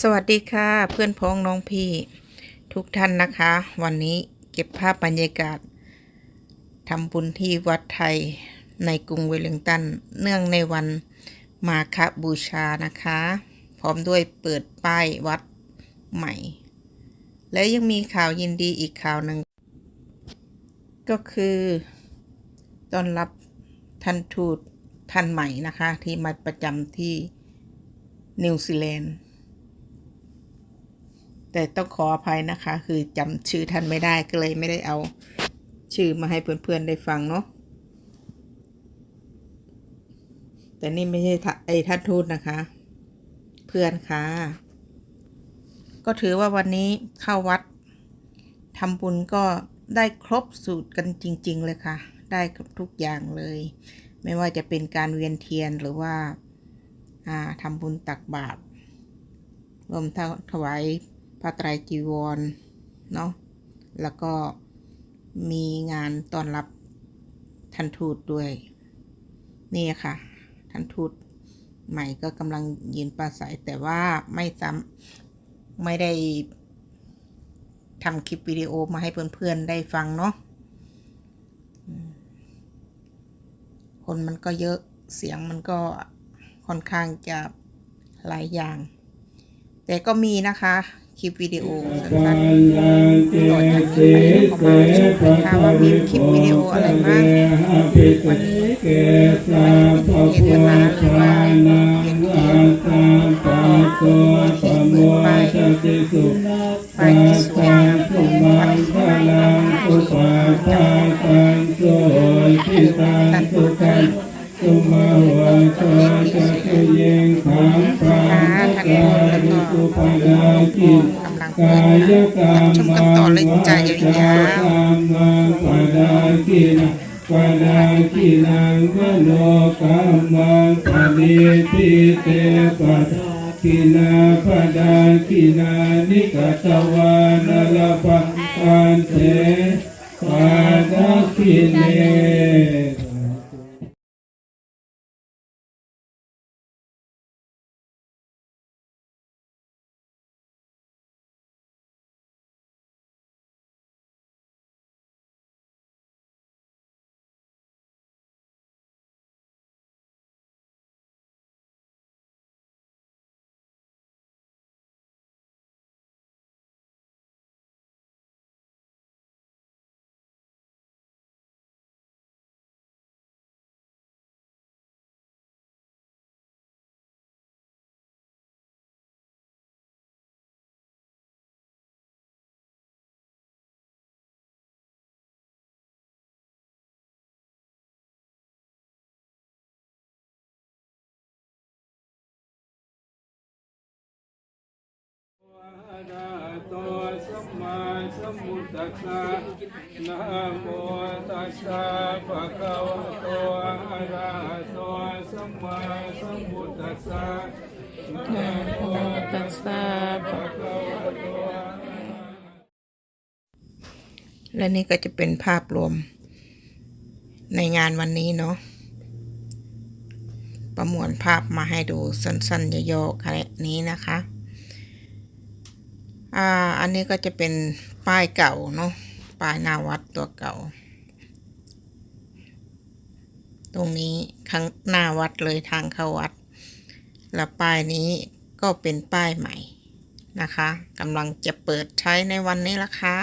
สวัสดีค่ะเพื่อนพ้องน้องพี่ทุกท่านนะคะ วันนี้เก็บภาพบรรยากาศทำบุญที่วัดไทยในกรุงเวลลิงตัน เนื่องในวันมาคบูชานะคะ พร้อมด้วยเปิดป้ายวัดใหม่ และยังมีข่าวยินดีอีกข่าวหนึ่ง ก็คือต้อนรับท่านทูตท่านใหม่นะคะ ที่มาประจำที่นิวซีแลนด์ แต่ต้องขออภัยนะคะ คือจำชื่อท่านไม่ได้ก็เลยไม่ได้เอาชื่อมาให้เพื่อนๆได้ฟังเนาะแต่นี่ไม่ใช่ท่าไอ้ท่านทูตนะคะ เพื่อนค่ะ ก็ถือว่าวันนี้เข้าวัดทำบุญก็ได้ครบสูตรกันจริง ๆ เลยค่ะ ได้กับทุกอย่างเลย ไม่ว่าจะเป็นการเวียนเทียนหรือว่าาทำบุญตักบาตรรวมทั้งถวาย พระไตรจีวรเนาะแล้วก็มีงานต้อนรับท่านทูตด้วย นี่ค่ะ ท่านทูตใหม่ก็กำลังยืนปราศัยแต่ว่าไม่ซ้ำไม่ได้ทำคลิปวิดีโอมาให้เพื่อนๆได้ฟังเนาะคนมันก็เยอะเสียงมันก็ค่อนข้างจะหลายอย่าง แต่ก็มีนะคะ คลิปวิดีโอสั้นๆต่อจากนี้ไปก็มาชมกันค่ะว่ามีคลิปวิดีโออะไรบ้างวันนี้เทศนาหรือว่าเรียนเทียนก็ที่เปิดไปไปที่สวยงามของวัดไทยอุปาทานตันตุกัน กิกำลังกาเปิดยค่ะกรรรับชมกันต่อเลยจ้ายาวกรรมปดากินะปดากินังมโนกรรมังปณิทิเตปดากินาปดากินานิกตวานลปันเตปดากิเน อะระหะโตสัมมาสัมพุทธัสสะนะโมตัสสะภะคะวะโตอะระหะโตสัมมาสัมพุทธัสสะนะโมตัสสะภะคะวะโตและนี่ก็จะเป็นภาพรวม ในงานวันนี้เนาะประมวลภาพมาให้ดูสั้นๆย่อๆแค่นี้นะคะ อ่า อันนี้ก็จะเป็นป้ายเก่าเนาะ ป้ายหน้าวัดตัวเก่า ตรงนี้ข้างหน้าวัดเลยทางเข้าวัด แล้วป้ายนี้ก็เป็นป้ายใหม่นะคะกำลังจะเปิดใช้ในวันนี้ละค่ะ